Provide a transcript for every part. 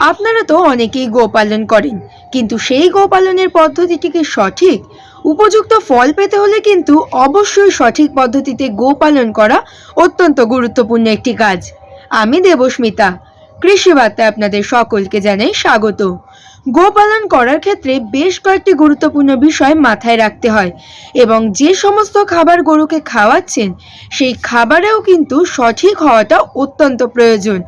আপনারা তো অনেকেই গোপালন করেন, কিন্তু সেই গোপালনের পদ্ধতিটি কি সঠিক, উপযুক্ত ফল পেতে হলে কিন্তু অবশ্যই সঠিক পদ্ধতিতে গোপালন করা অত্যন্ত গুরুত্বপূর্ণ একটি কাজ। আমি দেবস্মিতা কৃষি বার্তায় আপনাদের সকলকে জানাই স্বাগত। গোপালন করার ক্ষেত্রে বেশ কয়েকটি গুরুত্বপূর্ণ বিষয় মাথায় রাখতে হয় এবং যে সমস্ত খাবার গরুকে খাওয়াচ্ছেন, সেই খাবারেও কিন্তু সঠিক হওয়াটা অত্যন্ত প্রয়োজন।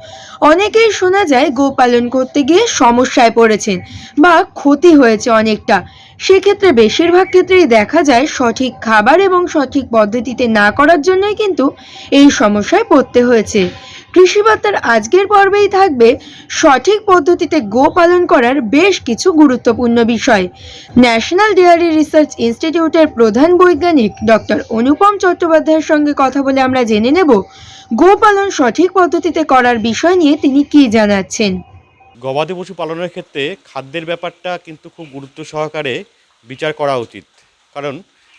অনেকেই শোনা যায় গোপালন করতে গিয়ে সমস্যায় পড়েছেন বা ক্ষতি হয়েছে অনেকটা। সেক্ষেত্রে বেশিরভাগ ক্ষেত্রেই দেখা যায় সঠিক খাবার এবং সঠিক পদ্ধতিতে না করার জন্যই কিন্তু এই সমস্যায় পড়তে হয়েছে। কৃষিবার্তার আজকের পর্বেই থাকবে সঠিক পদ্ধতিতে গো পালন করার বেশ কিছু গুরুত্বপূর্ণ বিষয়। ন্যাশনাল ডেয়ারি রিসার্চ ইনস্টিটিউটের প্রধান বৈজ্ঞানিক ডক্টর অনুপম চট্টোপাধ্যায়ের সঙ্গে কথা বলে আমরা জেনে নেব গোপালন সঠিক পদ্ধতিতে করার বিষয় নিয়ে তিনি কি জানাচ্ছেন। গবাদি পশু পালনের ক্ষেত্রে খাদ্যের ব্যাপারটা কিন্তু খুব গুরুত্ব সহকারে বিচার করা উচিত। কারণ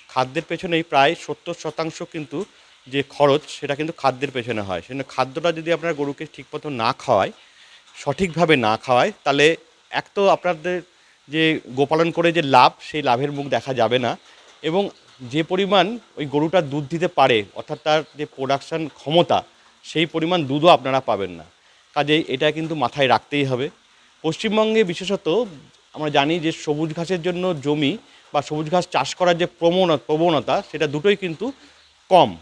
খাদ্যের পেছনেই প্রায় সত্তর শতাংশ কিন্তু যে খরচ, সেটা কিন্তু খাদ্যের পেছনে হয়। সেজন্য খাদ্যটা যদি আপনার গরুকে ঠিকমতো না খাওয়ায়, সঠিকভাবে না খাওয়ায়, তাহলে এক তো আপনাদের যে গোপালন করে যে লাভ, সেই লাভের মুখ দেখা যাবে না। এবং যে পরিমাণ ওই গরুটা দুধ দিতে পারে, অর্থাৎ তার যে প্রোডাকশন ক্ষমতা, সেই পরিমাণ দুধও আপনারা পাবেন না। কাজেই এটা কিন্তু মাথায় রাখতেই হবে। পশ্চিমবঙ্গে বিশেষত আমরা জানি যে সবুজ ঘাসের জন্য জমি বা সবুজ ঘাস চাষ করার যে প্রবণতা প্রবণতা, সেটা দুটোই কিন্তু কম।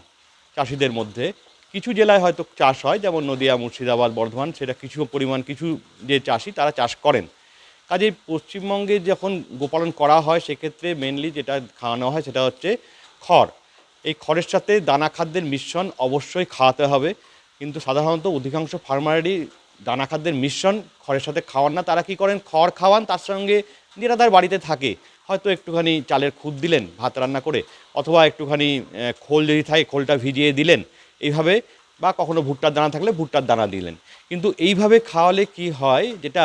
চাষিদের মধ্যে। কিছু জেলায় হয়তো চাষ হয়, যেমন নদিয়া, মুর্শিদাবাদ, বর্ধমান, সেটা কিছু পরিমাণ কিছু যে চাষি তারা চাষ করেন। কাজে পশ্চিমবঙ্গে যখন গোপালন করা হয়, সেক্ষেত্রে মেনলি যেটা খাওয়ানো হয় সেটা হচ্ছে খড়। এই খড়ের সাথে দানা খাদ্যের মিশ্রণ অবশ্যই খাওয়াতে হবে। কিন্তু সাধারণত অধিকাংশ ফার্মারেরই দানা খাদ্যের মিশ্রণ খড়ের সাথে খাওয়ান না। তারা কি করেন? খড় খাওয়ান, তার সঙ্গে তার বাড়িতে থাকে। হয়তো একটুখানি চালের খুদ দিলেন, ভাত রান্না করে, অথবা একটুখানি খোল যদি থাকে, খোলটা ভিজিয়ে দিলেন এইভাবে, বা কখনো ভুট্টার দানা থাকলে ভুট্টার দানা দিলেন। কিন্তু এইভাবে খাওয়ালে কি হয়, যেটা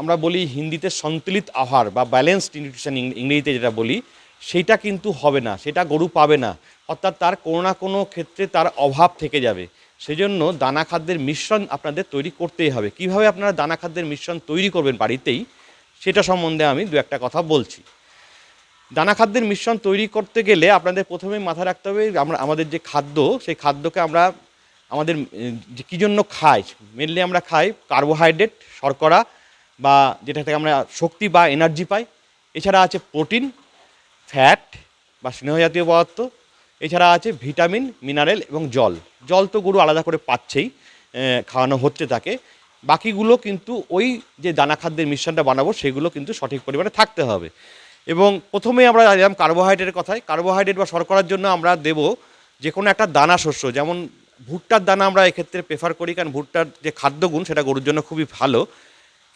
আমরা বলি হিন্দিতে সন্তুলিত আহার, বা ব্যালেন্সড নিউট্রিশন ইংরেজিতে যেটা বলি, সেটা কিন্তু হবে না, সেটা গরু পাবে না। অর্থাৎ তার কোনো না কোনো ক্ষেত্রে তার অভাব থেকে যাবে। সেজন্য দানা খাদ্যের মিশ্রণ আপনাদের তৈরি করতেই হবে। কীভাবে আপনারা দানা খাদ্যের মিশ্রণ তৈরি করবেন বাড়িতেই সেটা সম্বন্ধে আমি দু একটা কথা বলছি। দানা খাদ্যের মিশ্রণ তৈরি করতে গেলে আপনাদের প্রথমে মাথায় রাখতে হবে, আমরা, আমাদের যে খাদ্য, সেই খাদ্যকে আমরা, আমাদের কী জন্য খাই মেনলি আমরা খাই কার্বোহাইড্রেট শর্করা বা যেটা থেকে আমরা শক্তি বা এনার্জি পাই। এছাড়া আছে প্রোটিন ফ্যাট বা স্নেহ জাতীয় পদার্থ। এছাড়া আছে ভিটামিন মিনারেল এবং জল। জল তো গরু আলাদা করে পাচ্ছেই খাওয়ানো হচ্ছে তাকে। বাকিগুলো কিন্তু ওই যে দানা খাদ্যের মিশ্রণটা বানাবো, সেগুলো কিন্তু সঠিক পরিমাণে থাকতে হবে। এবং প্রথমেই আমরা জানলাম কার্বোহাইড্রেটের কথায় কার্বোহাইড্রেট বা শর্করার জন্য আমরা দেব যে কোনো একটা দানা শস্য। যেমন ভুট্টার দানা আমরা এক্ষেত্রে প্রেফার করি, কারণ ভুট্টার যে খাদ্যগুণ, সেটা গরুর জন্য খুবই ভালো।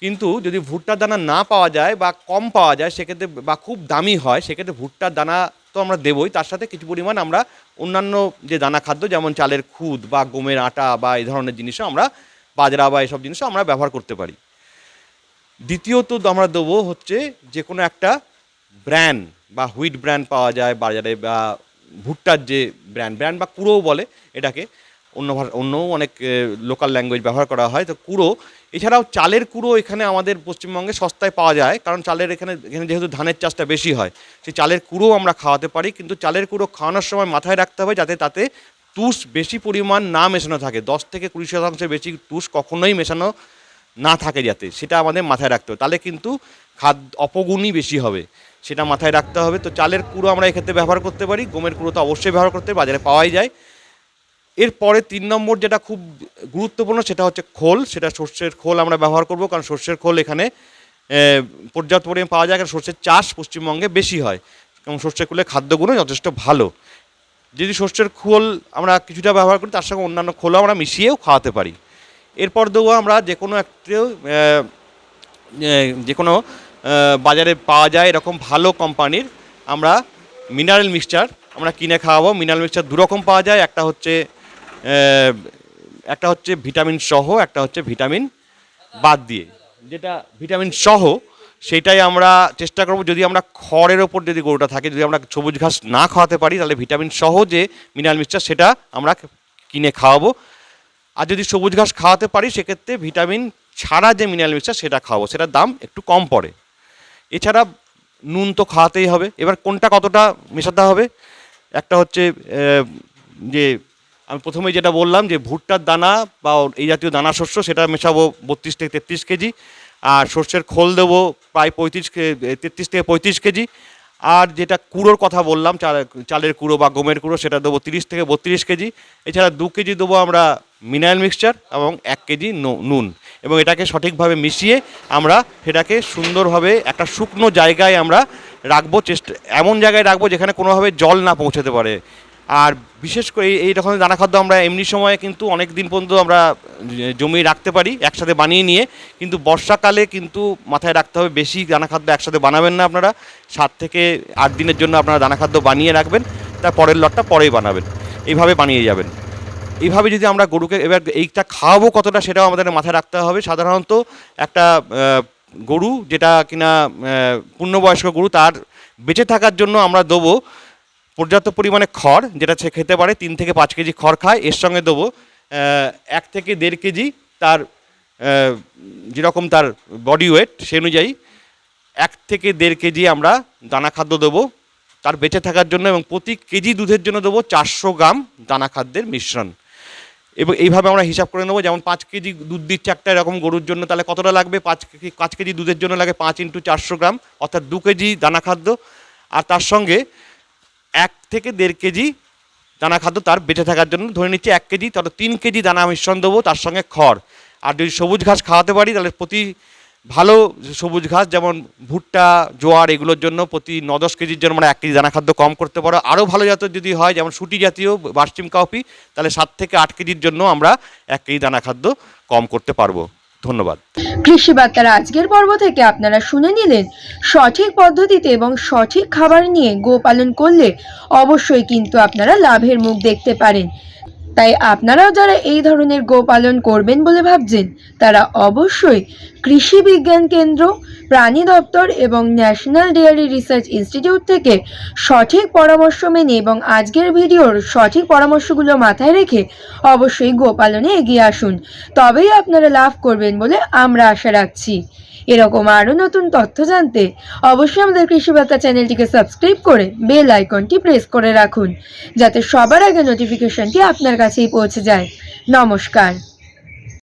কিন্তু যদি ভুট্টার দানা না পাওয়া যায় বা কম পাওয়া যায়, সেক্ষেত্রে বা খুব দামি হয়, সেক্ষেত্রে ভুট্টার দানা তো আমরা দেবই। তার সাথে কিছু পরিমাণ আমরা অন্যান্য যে দানা খাদ্য, যেমন চালের খুদ বা গমের আটা বা এই ধরনের জিনিসও আমরা বাজরা বা এসব জিনিসও আমরা ব্যবহার করতে পারি। দ্বিতীয়ত আমরা দেবো হচ্ছে যে কোনো একটা ব্র্যান্ড বা হুইট ব্র্যান্ড পাওয়া যায়, বাজারে বা ভুট্টার যে ব্র্যান্ড ব্র্যান্ড বা কুড়োও বলে এটাকে। অন্য ভাষা অন্যও অনেক লোকাল ল্যাঙ্গুয়েজ ব্যবহার করা হয়। তো কুড়ো, এছাড়াও চালের কুড়ো এখানে আমাদের পশ্চিমবঙ্গে সস্তায় পাওয়া যায়, কারণ চালের এখানে এখানে যেহেতু ধানের চাষটা বেশি হয়, সেই চালের কুড়ো আমরা খাওয়াতে পারি। কিন্তু চালের কুড়ো খাওয়ানোর সময় মাথায় রাখতে হবে যাতে তাতে তুষ বেশি পরিমাণ না মেশানো থাকে। দশ থেকে কুড়ি শতাংশের বেশি তুষ কখনোই মেশানো না থাকে যাতে। সেটা আমাদের মাথায় রাখতে হবে। তাহলে কিন্তু খাদ্য অপগুণই বেশি হবে। সেটা মাথায় রাখতে হবে। তো চালের কুড়ো আমরা এক্ষেত্রে ব্যবহার করতে পারি। গমের কুড়ো তো অবশ্যই ব্যবহার করতে বাজারে পাওয়াই যায়। এরপরে তিন নম্বর যেটা খুব গুরুত্বপূর্ণ সেটা হচ্ছে খোল। সেটা সর্ষের খোল আমরা ব্যবহার করব। কারণ সর্ষের খোল এখানে পর্যাপ্ত পরিমাণে পাওয়া যায়। কারণ সর্ষের চাষ পশ্চিমবঙ্গে বেশি হয়। এবং সর্ষের খোলের খাদ্যগুণও যথেষ্ট ভালো। যদি সর্ষের খোল আমরা কিছুটা ব্যবহার করি, তার সঙ্গে অন্যান্য খোলও আমরা মিশিয়েও খাওয়াতে পারি। এরপর দেবো আমরা যে কোনো একটু যে কোনো বাজারে পাওয়া যায় এরকম ভালো কোম্পানির আমরা মিনারেল মিক্সচার আমরা কিনে খাওয়াবো। মিনারেল মিক্সচার দুরকম পাওয়া যায়, একটা হচ্ছে একটা হচ্ছে ভিটামিন সহ, একটা হচ্ছে ভিটামিন বাদ দিয়ে। যেটা ভিটামিন সহ সেটাই আমরা চেষ্টা করব, যদি আমরা খড়ের ওপর যদি গরুটা থাকে, যদি আমরা সবুজ ঘাস না খাওয়াতে পারি, তাহলে ভিটামিন সহ যে মিনারেল মিক্সচার, সেটা আমরা কিনে খাওয়াবো। আর যদি সবুজ ঘাস খাওয়াতে পারি, সেক্ষেত্রে ভিটামিন ছাড়া যে মিনারেল মিক্সচার, সেটা খাওয়াবো। সেটার দাম একটু কম পড়ে। এছাড়া নুন তো খাওয়াতেই হবে। এবার কোনটা কতটা মেশাতে হবে? একটা হচ্ছে যে আমি প্রথমে যেটা বললাম যে ভুট্টার দানা বা এই জাতীয় দানা শস্য, সেটা মেশাবো বত্রিশ থেকে তেত্রিশ কেজি। আর সর্ষের খোল দেবো প্রায় পঁয়ত্রিশ তেত্রিশ থেকে পঁয়ত্রিশ কেজি। আর যেটা কুড়োর কথা বললাম, চাল, চালের কুড়ো বা গমের কুড়ো, সেটা দেবো তিরিশ থেকে বত্রিশ কেজি। এছাড়া দু কেজি দেবো আমরা মিনারেল মিক্সচার এবং এক কেজি নুন। এবং এটাকে সঠিকভাবে মিশিয়ে আমরা সেটাকে সুন্দরভাবে একটা শুকনো জায়গায় আমরা রাখব, চেষ্টা, এমন জায়গায় রাখব যেখানে কোনোভাবে জল না পৌঁছাতে পারে। আর বিশেষ করে এই- রকমের দানা খাদ্য আমরা এমনি সময়ে কিন্তু অনেক দিন পর্যন্ত আমরা জমি রাখতে পারি, একসাথে বানিয়ে নিয়ে। কিন্তু বর্ষাকালে কিন্তু মাথায় রাখতে হবে, বেশি দানা খাদ্য একসাথে বানাবেন না আপনারা। সাত থেকে আট দিনের জন্য আপনারা দানা খাদ্য বানিয়ে রাখবেন, তার পরের লটটা পরেই বানাবেন, এইভাবে বানিয়ে যাবেন। এইভাবে যদি আমরা গরুকে, এবার এইটা খাওয়াবো কতটা সেটাও আমাদের মাথায় রাখতে হবে। সাধারণত একটা গরু যেটা কিনা পূর্ণবয়স্ক গরু, তার বেঁচে থাকার জন্য আমরা দেবো পর্যাপ্ত পরিমাণে খড়, যেটা সে খেতে পারে, তিন থেকে পাঁচ কেজি খড় খায়। এর সঙ্গে দেবো এক থেকে দেড় কেজি তার যেরকম তার বডি ওয়েট সে অনুযায়ী এক থেকে দেড় কেজি আমরা দানা খাদ্য দেবো তার বেঁচে থাকার জন্য এবং প্রতি কেজি দুধের জন্য দেবো চারশো গ্রাম দানা খাদ্যের মিশ্রণ। এবং এইভাবে আমরা হিসাব করে নেব, যেমন পাঁচ কেজি দুধ দিচ্ছে একটা এরকম গরুর জন্য, তাহলে কতটা লাগবে? পাঁচ কেজি পাঁচ কেজি দুধের জন্য লাগে পাঁচ ইন্টু চারশো গ্রাম, অর্থাৎ দু কেজি দানা খাদ্য। আর তার সঙ্গে এক থেকে দেড় কেজি দানা খাদ্য তার বেঁচে থাকার জন্য ধরে নিচ্ছি এক কেজি তাহলে তিন কেজি দানা মিশ্রণ দেবো, তার সঙ্গে খড়। আর যদি সবুজ ঘাস খাওয়াতে পারি, তাহলে প্রতি ভালো সবুজ ঘাস, যেমন ভুট্টা, জোয়ার, এগুলোর জন্য প্রতি ন দশ কেজির জন্য মানে এক কেজি দানা খাদ্য কম করতে পারো। আরও ভালো জাতের যদি হয়, যেমন সুটি জাতীয় বাসটিম কাউপি, তাহলে সাত থেকে আট কেজির জন্য আমরা এক কেজি দানা খাদ্য কম করতে পারব। ধন্যবাদ। কৃষি বার্তার আজকের পর্ব থেকে আপনারা শুনে নিলেন সঠিক পদ্ধতিতে এবং সঠিক খাবার নিয়ে গোপালন করলে অবশ্যই কিন্তু আপনারা লাভের মুখ দেখতে পারেন। তাই আপনারাও যারা এই ধরনের গোপালন করবেন বলে ভাবছেন, তারা অবশ্যই কৃষি বিজ্ঞান কেন্দ্র, প্রাণী দপ্তর এবং ন্যাশনাল ডেয়ারি রিসার্চ ইনস্টিটিউট থেকে সঠিক পরামর্শ মেনে এবং আজকের ভিডিওর সঠিক পরামর্শগুলো মাথায় রেখে অবশ্যই গোপালনে এগিয়ে আসুন। তবেই আপনারা লাভ করবেন বলে আমরা আশা রাখছি। এরকম আরও নতুন তথ্য জানতে অবশ্যই আমাদের কৃষি বার্তা চ্যানেলটিকে সাবস্ক্রাইব করে বেল আইকনটি প্রেস করে রাখুন, যাতে সবার আগে নোটিফিকেশনটি আপনার কাছেই পৌঁছে যায়। নমস্কার।